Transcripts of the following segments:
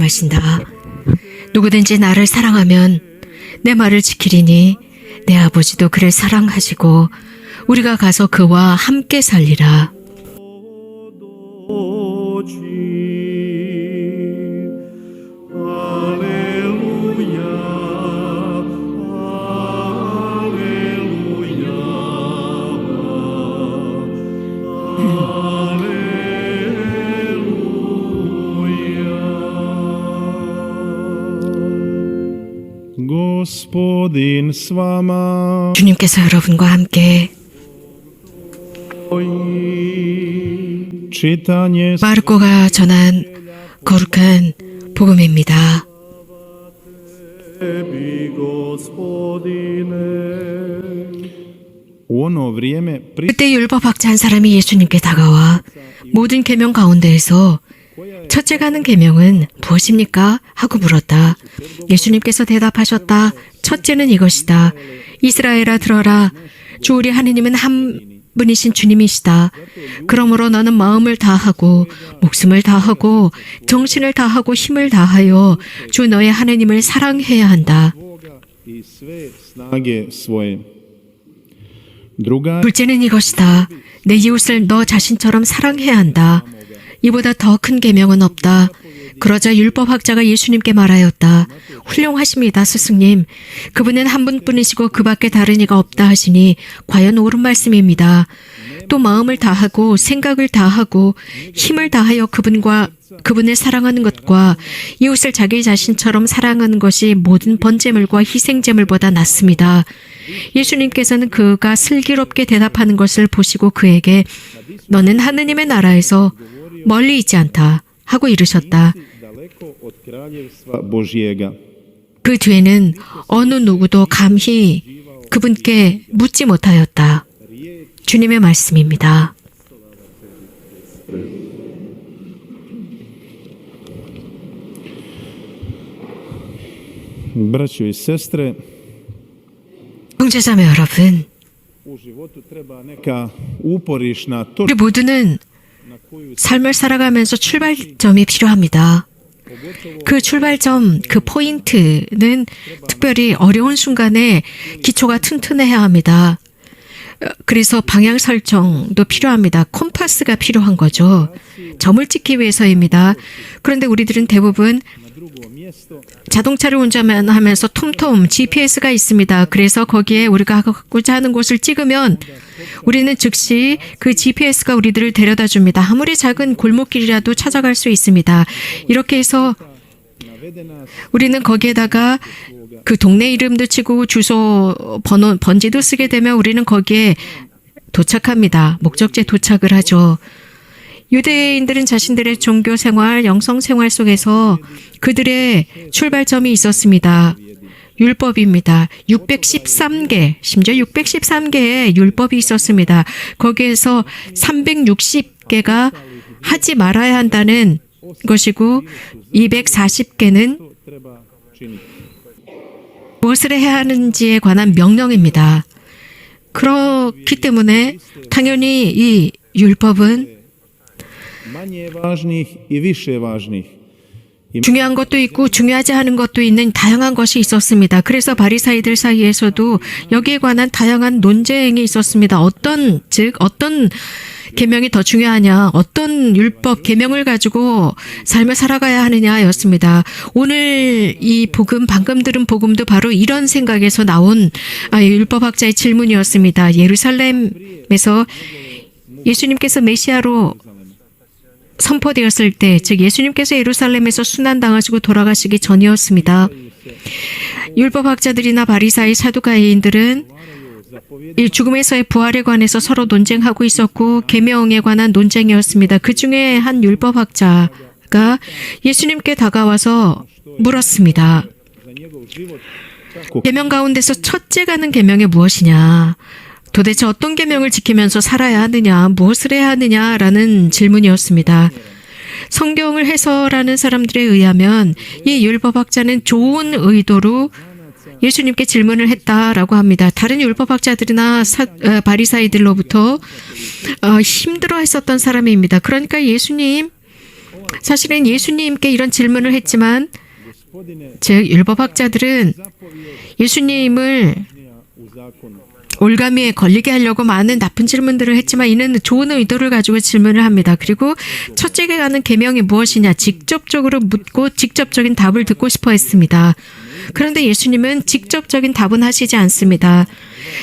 말씀하신다. 누구든지 나를 사랑하면 내 말을 지키리니 내 아버지도 그를 사랑하시고 우리가 가서 그와 함께 살리라. Gospodin s vama. 주님께서 여러분과 함께 Čitanje 마르코가 전한 거룩한 복음입니다. tebi, Gospodine. U ono vrijeme pri... 그때 율법학자 한 사람이 예수님께 다가와 모든 계명 가운데에서 첫째가 하는 계명은 무엇입니까? 하고 물었다. 예수님께서 대답하셨다. 첫째는 이것이다. 이스라엘아 들어라. 주 우리 하느님은 한 분이신 주님이시다. 그러므로 너는 마음을 다하고 목숨을 다하고 정신을 다하고 힘을 다하여 주 너의 하느님을 사랑해야 한다. 둘째는 이것이다. 내 이웃을 너 자신처럼 사랑해야 한다. 이보다 더 큰 계명은 없다. 그러자 율법학자가 예수님께 말하였다. 훌륭하십니다, 스승님. 그분은 한 분뿐이시고 그 밖에 다른 이가 없다 하시니 과연 옳은 말씀입니다. 또 마음을 다하고 생각을 다하고 힘을 다하여 그분과 그분을 사랑하는 것과 이웃을 자기 자신처럼 사랑하는 것이 모든 번제물과 희생제물보다 낫습니다. 예수님께서는 그가 슬기롭게 대답하는 것을 보시고 그에게 너는 하느님의 나라에서 멀리 있지 않다 하고 이르셨다. 그 뒤에는 어느 누구도 감히 그분께 묻지 못하였다. 주님의 말씀입니다. 형제자매 여러분, 우리 모두는 삶을 살아가면서 출발점이 필요합니다. 그 출발점, 그 포인트는 특별히 어려운 순간에 기초가 튼튼해야 합니다. 어, 그래서 방향 설정도 필요합니다. 콤파스가 필요한 거죠. 점을 찍기 위해서입니다. 그런데 우리들은 대부분 자동차를 운전하면서 톰톰 GPS가 있습니다. 그래서 거기에 우리가 가고자 하는 곳을 찍으면 우리는 즉시 그 GPS가 우리들을 데려다 줍니다. 아무리 작은 골목길이라도 찾아갈 수 있습니다. 이렇게 해서 우리는 거기에다가 그 동네 이름도 치고 주소 번호 번지도 쓰게 되면 우리는 거기에 도착합니다. 목적지에 도착을 하죠. 유대인들은 자신들의 종교 생활, 영성 생활 속에서 그들의 출발점이 있었습니다. 율법입니다. 613개, 심지어 613개의 율법이 있었습니다. 거기에서 360개가 하지 말아야 한다는 것이고 240개는 treba činiti. 무엇을 해야 하는지에 관한 명령입니다. 그렇기 때문에 당연히 이 율법은 중요한 것도 있고 중요하지 않은 것도 있는 다양한 것이 있었습니다. 그래서 바리사이들 사이에서도 여기에 관한 다양한 논쟁이 있었습니다. 어떤 즉 어떤 계명이 더 중요하냐, 어떤 율법 계명을 가지고 삶을 살아가야 하느냐였습니다. 오늘 이 복음 방금 들은 복음도 바로 이런 생각에서 나온 아, 율법학자의 질문이었습니다. 예루살렘에서 예수님께서 메시아로 선포되었을 때, 즉 예수님께서 예루살렘에서 순환당하시고 돌아가시기 전이었습니다. 율법학자들이나 바리사의 사두가인들은 이 죽음에서의 부활에 관해서 서로 논쟁하고 있었고 계명에 관한 논쟁이었습니다. 그 중에 한 율법학자가 예수님께 다가와서 물었습니다. 계명 가운데서 첫째 가는 계명이 무엇이냐? 도대체 어떤 계명을 지키면서 살아야 하느냐, 무엇을 해야 하느냐라는 질문이었습니다. 성경을 해설하는 사람들에 의하면 이 율법학자는 좋은 의도로 예수님께 질문을 했다라고 합니다. 다른 율법학자들이나 사, 어, 바리사이들로부터 어, 힘들어했었던 사람입니다. 그러니까 예수님 사실은 예수님께 이런 질문을 했지만 즉 율법학자들은 예수님을. 올가미에 걸리게 하려고 많은 나쁜 질문들을 했지만 이는 좋은 의도를 가지고 질문을 합니다. 그리고 첫째가 가는 계명이 무엇이냐 직접적으로 묻고 직접적인 답을 듣고 싶어 했습니다. 그런데 예수님은 직접적인 답은 하시지 않습니다.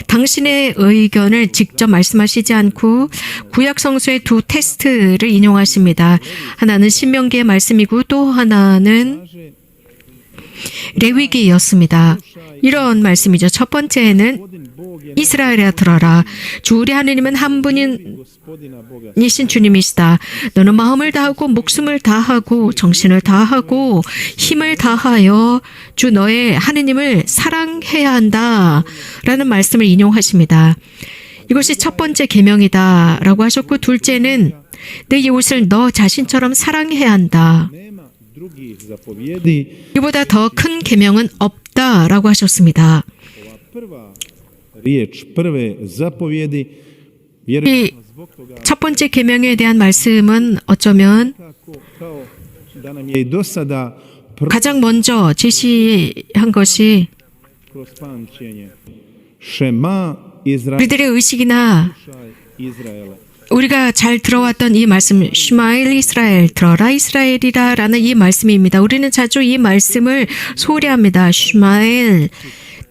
당신의 의견을 직접 말씀하시지 않고 구약 성서의 두 테스트를 인용하십니다. 하나는 신명기의 말씀이고 또 하나는 레위기였습니다. 이런 말씀이죠. 첫 번째는 이스라엘에 들어라. 주 우리 하느님은 한 분인 gospodina Boga. 이신 주님이시다. 너는 마음을 다하고 목숨을 다하고 정신을 다하고 힘을 다하여 주 너의 하느님을 사랑해야 한다 라는 말씀을 인용하십니다. 이것이 첫 번째 계명이다 라고 하셨고 둘째는 내 이웃을 너 자신처럼 사랑해야 한다. 이보다 더 큰 계명은 없다 라고 하셨습니다. 첫 번째 계명에 대한 말씀은 어쩌면 가장 먼저 제시한 것이 우리들의 의식이나. 우리가 잘 들어왔던 이 말씀, 슈마일 이스라엘, 들어라 이스라엘이라 라는 이 말씀입니다. 우리는 자주 이 말씀을 소홀히 합니다. 슈마일,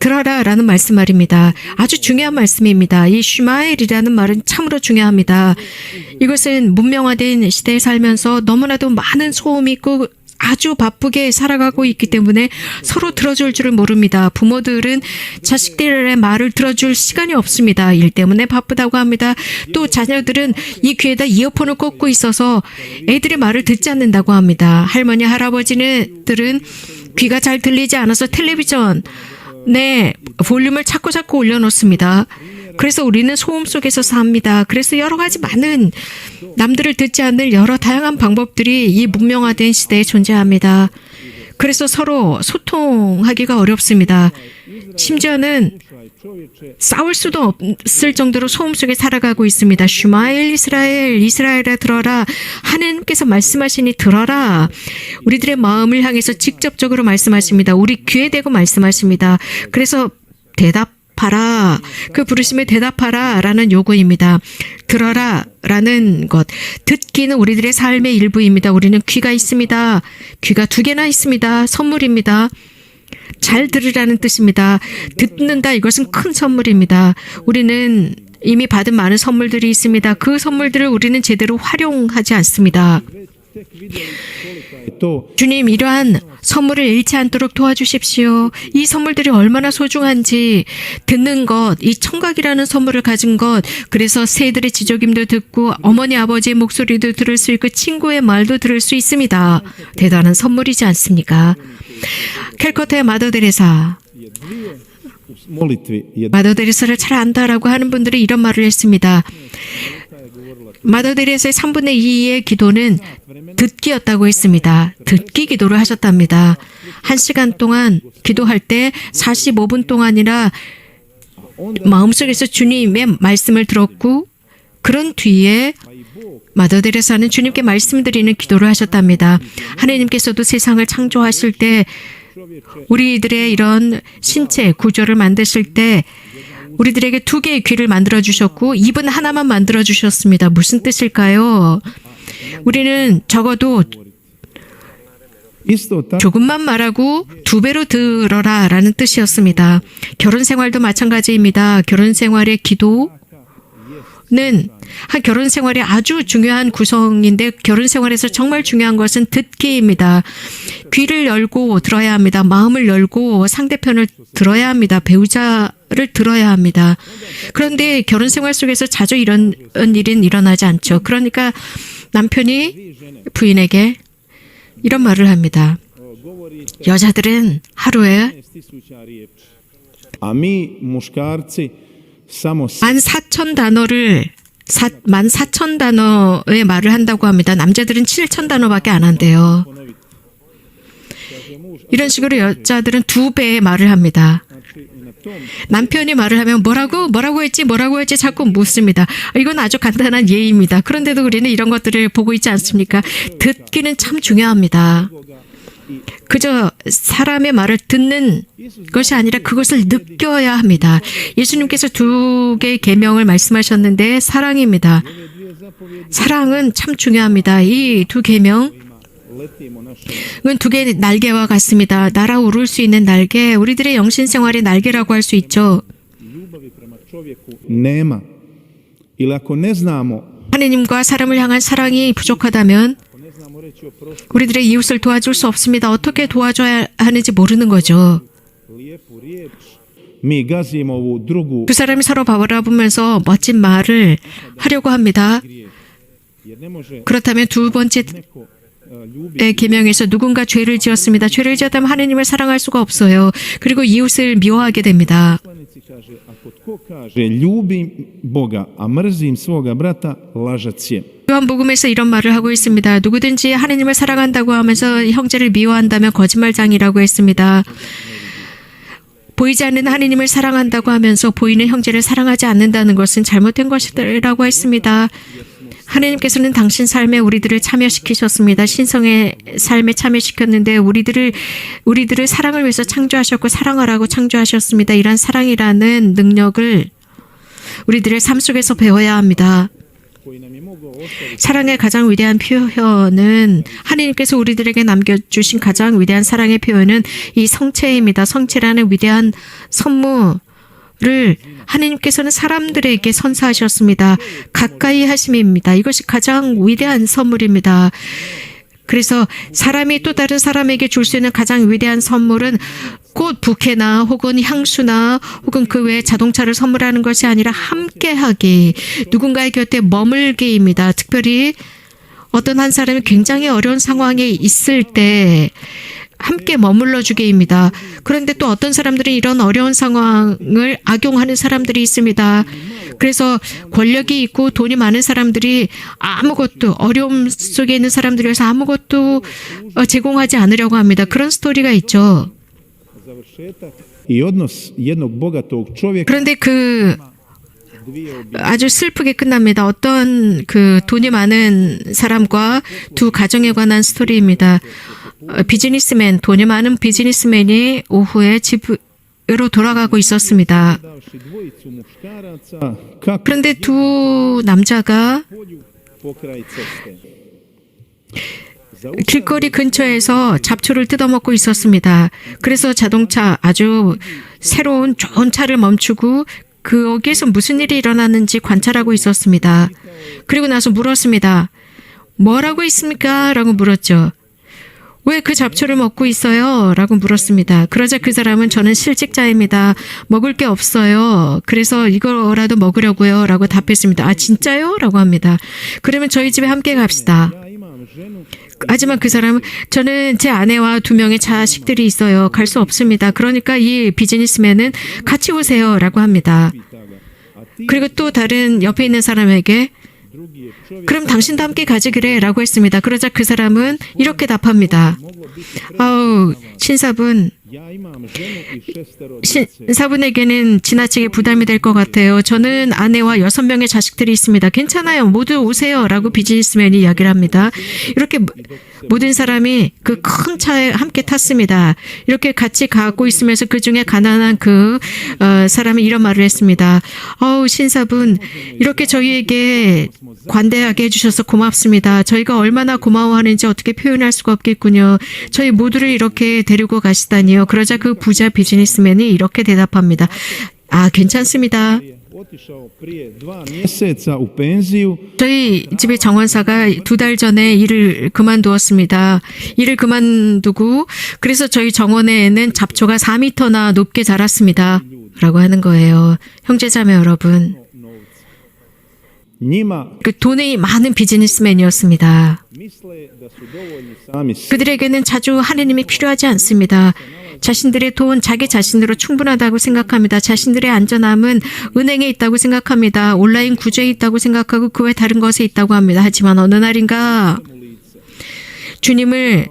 들어라 라는 말씀 말입니다. 아주 중요한 말씀입니다. 이 슈마일이라는 말은 참으로 중요합니다. 이것은 문명화된 시대에 살면서 너무나도 많은 소음이 있고 아주 바쁘게 살아가고 있기 때문에 서로 들어줄 줄을 모릅니다. 부모들은 자식들의 말을 들어줄 시간이 없습니다. 일 때문에 바쁘다고 합니다. 또 자녀들은 이 귀에다 이어폰을 꽂고 있어서 애들의 말을 듣지 않는다고 합니다. 할머니, 할아버지들은 귀가 잘 들리지 않아서 텔레비전, 네, 볼륨을 자꾸 자꾸 올려놓습니다. 그래서 우리는 소음 속에서 삽니다. 그래서 여러 가지 많은 남들을 듣지 않는 여러 다양한 방법들이 이 문명화된 시대에 존재합니다. 그래서 서로 소통하기가 어렵습니다. 심지어는 싸울 수도 없을 정도로 소음 속에 살아가고 있습니다. 슈마엘 이스라엘 이스라엘에 들어라 하나님께서 말씀하시니 들어라 우리들의 마음을 향해서 직접적으로 말씀하십니다. 우리 귀에 대고 말씀하십니다. 그래서 대답하라 그 부르심에 대답하라 라는 요구입니다. 들어라 라는 것 듣기는 우리들의 삶의 일부입니다. 우리는 귀가 있습니다. 귀가 두 개나 있습니다. 선물입니다. 잘 들으라는 뜻입니다. 듣는다 이것은 큰 선물입니다. 우리는 이미 받은 많은 선물들이 있습니다. 그 선물들을 우리는 제대로 활용하지 않습니다. 주님 이러한 선물을 잃지 않도록 도와주십시오. 이 선물들이 얼마나 소중한지 듣는 것, 이 청각이라는 선물을 가진 것, 그래서 새들의 지적임도 듣고 어머니 아버지의 목소리도 들을 수 있고 친구의 말도 들을 수 있습니다. 대단한 선물이지 않습니까? 캘커타의 마더 데레사 je dvije u molitvi je 마더 데레사를 잘 안다라고 하는 분들이 이런 말을 했습니다. 마더 데레사의 3분의 2의 기도는 듣기였다고 했습니다. 듣기 기도를 하셨답니다. 한 시간 동안 기도할 때 45분 동안이나 마음속에서 주님의 말씀을 들었고 그런 뒤에 마더 데레사는 주님께 말씀드리는 기도를 하셨답니다. 하나님께서도 세상을 창조하실 때 우리들의 이런 신체 구조를 만드실 때 우리들에게 두 개의 귀를 만들어 주셨고 입은 하나만 만들어 주셨습니다. 무슨 뜻일까요? 우리는 적어도 조금만 말하고 두 배로 들어라 라는 뜻이었습니다. 결혼 생활도 마찬가지입니다. 결혼 생활의 기도는 한 결혼 생활의 아주 중요한 구성인데 결혼 생활에서 정말 중요한 것은 듣기입니다. 귀를 열고 들어야 합니다. 마음을 열고 상대편을 들어야 합니다. 배우자 를 들어야 합니다. 그런데 결혼 생활 속에서 자주 이런 일은 일어나지 않죠. 그러니까 남편이 부인에게 이런 말을 합니다. 여자들은 하루에 15.000 riječi. A mi, muškarci, samo 만 사천 단어를 사, 만 사천 단어의 말을 한다고 합니다. 남자들은 칠천 단어밖에 안 한대요. 이런 식으로 여자들은 두 배의 말을 합니다. 남편이 말을 하면 뭐라고 뭐라고 했지 뭐라고 했지 자꾸 묻습니다. 이건 아주 간단한 예입니다. 그런데도 우리는 이런 것들을 보고 있지 않습니까? 듣기는 참 중요합니다. 그저 사람의 말을 듣는 것이 아니라 그것을 느껴야 합니다. 예수님께서 두 개의 계명을 말씀하셨는데 사랑입니다. 사랑은 참 중요합니다. 이 두 계명 이건 두 개의 날개와 같습니다. 날아오를 수 있는 날개, 우리들의 영신 생활의 날개라고 할 수 있죠. 하느님과 사람을 향한 사랑이 부족하다면 우리들의 이웃을 도와줄 수 없습니다. 어떻게 도와줘야 하는지 모르는 거죠. 두 사람이 서로 바라보면서 멋진 말을 하려고 합니다. 그렇다면 두 번째 의 계명에서 누군가 죄를 지었습니다. 죄를 지었다면 하느님을 사랑할 수가 없어요. 그리고 이웃을 미워하게 됩니다. 요한복음에서 이런 말을 하고 있습니다. 누구든지 하느님을 사랑한다고 하면서 형제를 미워한다면 거짓말장이라고 했습니다. 보이지 않는 하느님을 사랑한다고 하면서 보이는 형제를 사랑하지 않는다는 것은 잘못된 것이라고 했습니다. 하느님께서는 당신 삶에 우리들을 참여시키셨습니다. 신성의 삶에 참여시켰는데 우리들을 우리들을 사랑을 위해서 창조하셨고 사랑하라고 창조하셨습니다. 이런 사랑이라는 능력을 우리들의 삶 속에서 배워야 합니다. 사랑의 가장 위대한 표현은 하나님께서 우리들에게 남겨주신 가장 위대한 사랑의 표현은 이 성체입니다. 성체라는 위대한 선물을 하나님께서는 사람들에게 선사하셨습니다. 가까이 하심입니다. 이것이 가장 위대한 선물입니다. 그래서 사람이 또 다른 사람에게 줄 수 있는 가장 위대한 선물은 꽃 부케나 혹은 향수나 혹은 그 외에 자동차를 선물하는 것이 아니라 함께하기, 누군가의 곁에 머물기입니다. 특별히 어떤 한 사람이 굉장히 어려운 상황에 있을 때 함께 머물러 주기입니다. 그런데 또 어떤 사람들은 이런 어려운 상황을 악용하는 사람들이 있습니다. 그래서 권력이 있고 돈이 많은 사람들이 아무것도 어려움 속에 있는 사람들이어서 아무것도 어, 제공하지 않으려고 합니다. 그런 스토리가 있죠. 그런데 그. 아주 슬프게 끝납니다. 어떤 그 돈이 많은 사람과 두 가정에 관한 스토리입니다. 어, 비즈니스맨, 돈이 많은 비즈니스맨이 오후에 집으로 돌아가고 있었습니다. 그런데 두 남자가. 길거리 근처에서 잡초를 뜯어먹고 있었습니다. 그래서 자동차 아주 새로운 좋은 차를 멈추고 거기에서 무슨 일이 일어났는지 관찰하고 있었습니다. 그리고 나서 물었습니다. 뭐라고 있습니까? 라고 물었죠. 왜 그 잡초를 먹고 있어요? 라고 물었습니다. 그러자 그 사람은 저는 실직자입니다. 먹을 게 없어요. 그래서 이거라도 먹으려고요. 라고 답했습니다. 아, 진짜요? 라고 합니다. 그러면 저희 집에 함께 갑시다. 하지만 그 사람은 저는 제 아내와 두 명의 자식들이 있어요. 갈 수 없습니다. 그러니까 이 비즈니스맨은 같이 오세요. 라고 합니다. 그리고 또 다른 옆에 있는 사람에게 그럼 당신도 함께 가지 그래. 라고 했습니다. 그러자 그 사람은 이렇게 답합니다. 아우, 신사분, ja imam ženu i šestero 신, djece. 사분에게는 지나치게 부담이 될 것 같아요. 저는 아내와 여섯 명의 자식들이 있습니다. 괜찮아요. 모두 오세요. 라고 비즈니스맨이 이야기를 합니다. 이렇게 모- 모든 사람이 그 큰 차에 함께 탔습니다. 이렇게 같이 가고 있으면서 그 중에 가난한 그 어, 사람이 이런 말을 했습니다. 어우, 신사분, 이렇게 저희에게 관대하게 해주셔서 고맙습니다. 저희가 얼마나 고마워하는지 어떻게 표현할 수가 없겠군요. 저희 모두를 이렇게 데리고 가시다니요. 그러자 그 부자 비즈니스맨이 이렇게 대답합니다. 아, 괜찮습니다. 저희 집의 정원사가 두 달 전에 일을 그만두었습니다. 일을 그만두고 그래서 저희 정원에는 잡초가 4미터나 높게 자랐습니다. 라고 하는 거예요. 형제자매 여러분. 그 돈이 많은 비즈니스맨이었습니다. 그들에게는 자주 하느님이 필요하지 않습니다. 자신들의 돈 자기 자신으로 충분하다고 생각합니다. 자신들의 안전함은 은행에 있다고 생각합니다. 온라인 구조에 있다고 생각하고 그 외 다른 것에 있다고 합니다. 하지만 어느 날인가. 주님을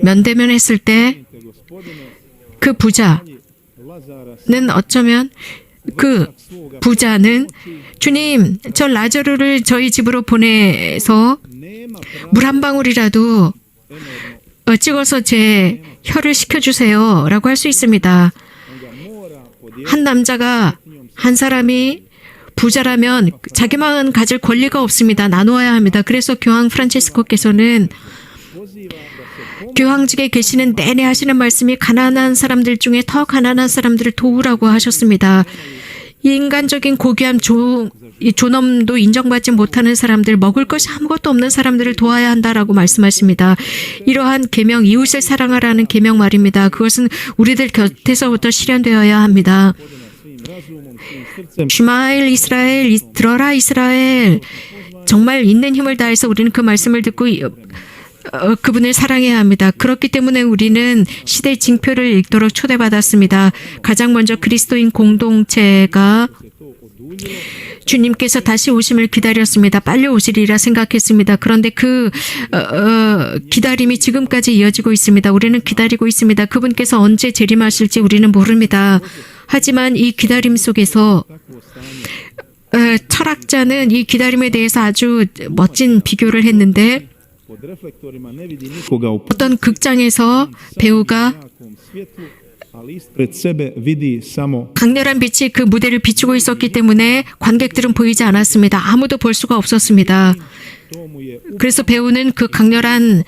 면대면했을 때 그 부자 Lazara 어쩌면 그 부자는 주님, 저 라자루를 저희 집으로 보내서 물 한 방울이라도 어, 찍어서 제 혀를 식혀주세요. 라고 할 수 있습니다. 한 남자가, 한 사람이 부자라면 자기만 가질 권리가 없습니다. 나누어야 합니다. 그래서 교황 프란치스코께서는 교황직에 계시는 내내 하시는 말씀이 가난한 사람들 중에 더 가난한 사람들을 도우라고 하셨습니다. 이 인간적인 고귀함, 조, 이 존엄도 인정받지 못하는 사람들, 먹을 것이 아무것도 없는 사람들을 도와야 한다라고 말씀하십니다. 이러한 계명, 이웃을 사랑하라는 계명 말입니다. 그것은 우리들 곁에서부터 실현되어야 합니다. 슈마일 이스라엘, 이- 들어라 이스라엘. 정말 있는 힘을 다해서 우리는 그 말씀을 듣고 이- 어, 그분을 사랑해야 합니다. 그렇기 때문에 우리는 시대 징표를 읽도록 초대받았습니다. 가장 먼저 그리스도인 공동체가 주님께서 다시 오심을 기다렸습니다. 빨리 오시리라 생각했습니다. 그런데 그 어, 어, 기다림이 지금까지 이어지고 있습니다. 우리는 기다리고 있습니다. 그분께서 언제 재림하실지 우리는 모릅니다. 하지만 이 기다림 속에서 어, 철학자는 이 기다림에 대해서 아주 멋진 비교를 했는데 어떤 극장에서 배우가 강렬한 빛이 그 무대를 비추고 있었기 때문에 관객들은 보이지 않았습니다. 아무도 볼 수가 없었습니다. 그래서 배우는 그 강렬한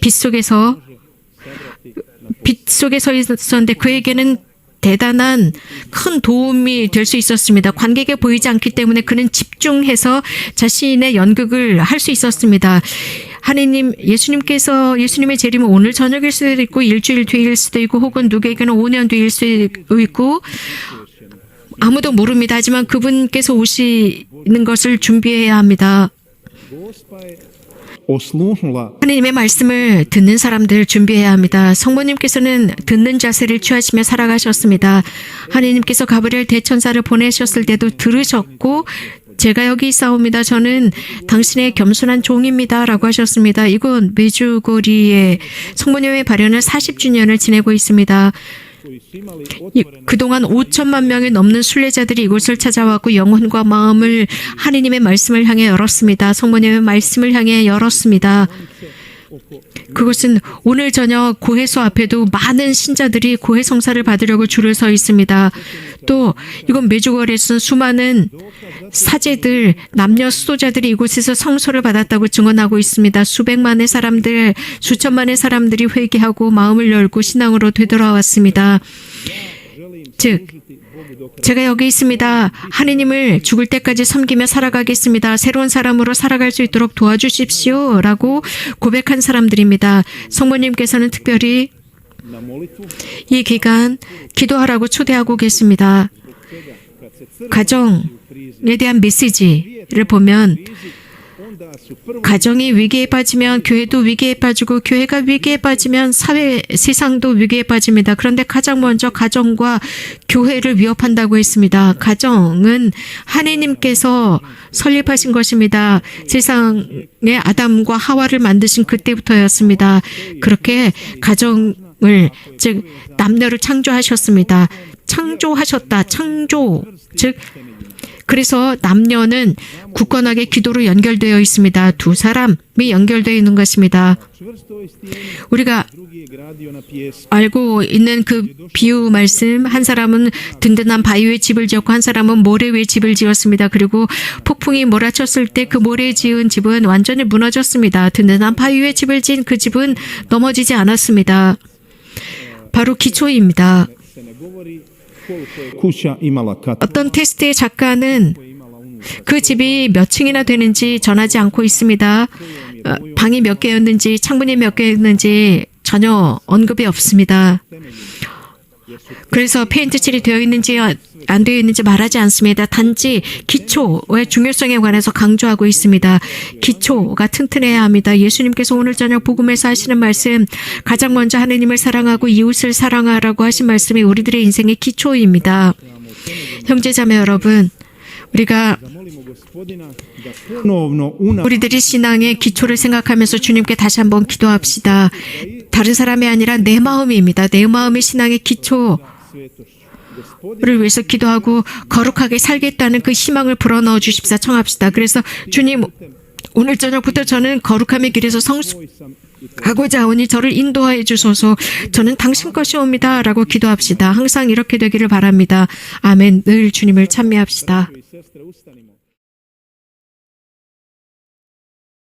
빛 속에서 빛 속에 서 있었는데 그에게는 대단한 큰 도움이 될 수 있었습니다. 관객에 보이지 않기 때문에 그는 집중해서 자신의 연극을 할 수 있었습니다. 하느님, 예수님께서 예수님의 재림은 오늘 저녁일 수도 있고 일주일 뒤일 수도 있고 혹은 누구에게는 5년 뒤일 수도 있고 아무도 모릅니다. 하지만 그분께서 오시는 것을 준비해야 합니다. 하느님의 말씀을 듣는 사람들 준비해야 합니다. 성모님께서는 듣는 자세를 취하시며 살아가셨습니다. 하느님께서 가브리엘 대천사를 보내셨을 때도 들으셨고 제가 여기 있사옵니다. 저는 당신의 겸손한 종입니다. 라고 하셨습니다. 이곳 메주고리의 성모님의 발현을 40주년을 지내고 있습니다. 이- 그동안 5천만 명이 넘는 순례자들이 이곳을 찾아왔고 영혼과 마음을 하느님의 말씀을 향해 열었습니다. 성모님의 말씀을 향해 열었습니다. 그것은 오늘 저녁 고해소 앞에도 많은 신자들이 고해 성사를 받으려고 줄을 서 있습니다. 또 이곳 메주거리에서 수많은 사제들, 남녀 수도자들이 이곳에서 성소를 받았다고 증언하고 있습니다. 수백만의 사람들, 수천만의 사람들이 회개하고 마음을 열고 신앙으로 되돌아왔습니다. 즉, 제가 여기 있습니다. 하느님을 죽을 때까지 섬기며 살아가겠습니다. 새로운 사람으로 살아갈 수 있도록 도와주십시오. 라고 고백한 사람들입니다. 성모님께서는 특별히 이 기간 기도하라고 초대하고 계십니다. 가정에 대한 메시지를 보면 가정이 위기에 빠지면 교회도 위기에 빠지고 교회가 위기에 빠지면 사회 세상도 위기에 빠집니다. 그런데 가장 먼저 가정과 교회를 위협한다고 했습니다. 가정은 하느님께서 설립하신 것입니다. 세상에 아담과 하와를 만드신 그때부터였습니다. 그렇게 가정을 즉 남녀를 창조하셨습니다. 창조하셨다. 창조 즉 그래서 남녀는 굳건하게 기도로 연결되어 있습니다. 두 사람이 연결되어 있는 것입니다. 우리가. 알고 있는 그 비유 말씀 한 사람은 든든한 바위 위에 집을 지었고 한 사람은 모래 위에 집을 지었습니다. 그리고 폭풍이 몰아쳤을 때 그 모래에 지은 집은 완전히 무너졌습니다. 든든한 바위 위에 집을 지은 그 집은 넘어지지 않았습니다. 바로 기초입니다. 어떤 테스트의 작가는. 그 집이 몇 층이나 되는지 전하지 않고 있습니다. 어, 방이 몇 개였는지 창문이 몇 개였는지 전혀 언급이 없습니다. 그래서 페인트 칠이 되어 있는지 안 되어 있는지 말하지 않습니다. 단지 기초의 중요성에 관해서 강조하고 있습니다. 기초가 튼튼해야 합니다. 예수님께서 오늘 저녁 복음에서 하시는 말씀 가장 먼저 하느님을 사랑하고 이웃을 사랑하라고 하신 말씀이 우리들의 인생의 기초입니다. 형제자매 여러분, 우리가 우리들이 신앙의 기초를 생각하면서 주님께 다시 한번 기도합시다. 다른 사람이 아니라 내 마음입니다. 내 마음이 신앙의 기초. 를 위해서 기도하고 거룩하게 살겠다는 그 희망을 불어넣어 주십사 청합시다. 그래서 주님 오늘 저녁부터 저는 거룩함의 길에서 성숙하고자 하오니 저를 인도하여 주소서 저는 당신 것이옵니다 라고 기도합시다. 항상 이렇게 되기를 바랍니다. 아멘 늘 주님을 찬미합시다.